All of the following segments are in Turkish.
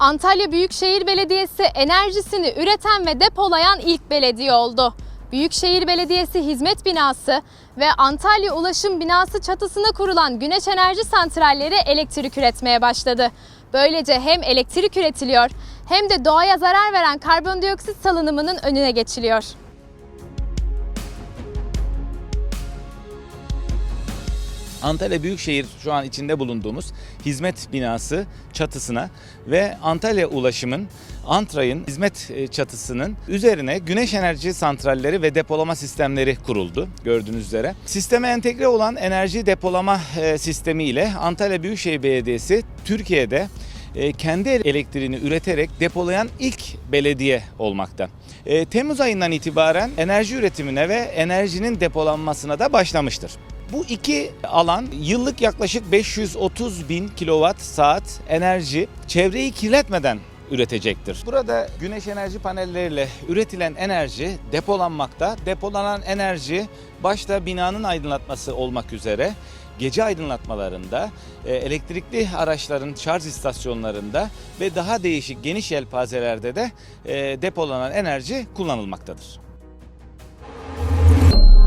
Antalya Büyükşehir Belediyesi enerjisini üreten ve depolayan ilk belediye oldu. Büyükşehir Belediyesi Hizmet Binası ve Antalya Ulaşım Binası çatısına kurulan güneş enerji santralleri elektrik üretmeye başladı. Böylece hem elektrik üretiliyor hem de doğaya zarar veren karbondioksit salınımının önüne geçiliyor. Antalya Büyükşehir şu an içinde bulunduğumuz hizmet binası çatısına ve Antalya Ulaşım'ın Antray'ın hizmet e, çatısının üzerine güneş enerji santralleri ve depolama sistemleri kuruldu gördüğünüz üzere. Sisteme entegre olan enerji depolama e, sistemi ile Antalya Büyükşehir Belediyesi Türkiye'de e, kendi elektriğini üreterek depolayan ilk belediye olmakta. Temmuz ayından itibaren enerji üretimine ve enerjinin depolanmasına da başlamıştır. Bu iki alan yıllık yaklaşık 530 bin kilowatt saat enerji çevreyi kirletmeden üretecektir. Burada güneş enerji panelleriyle üretilen enerji depolanmakta. Depolanan enerji başta binanın aydınlatması olmak üzere gece aydınlatmalarında, e, elektrikli araçların şarj istasyonlarında ve daha değişik geniş yelpazelerde de e, depolanan enerji kullanılmaktadır.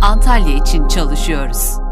Antalya için çalışıyoruz.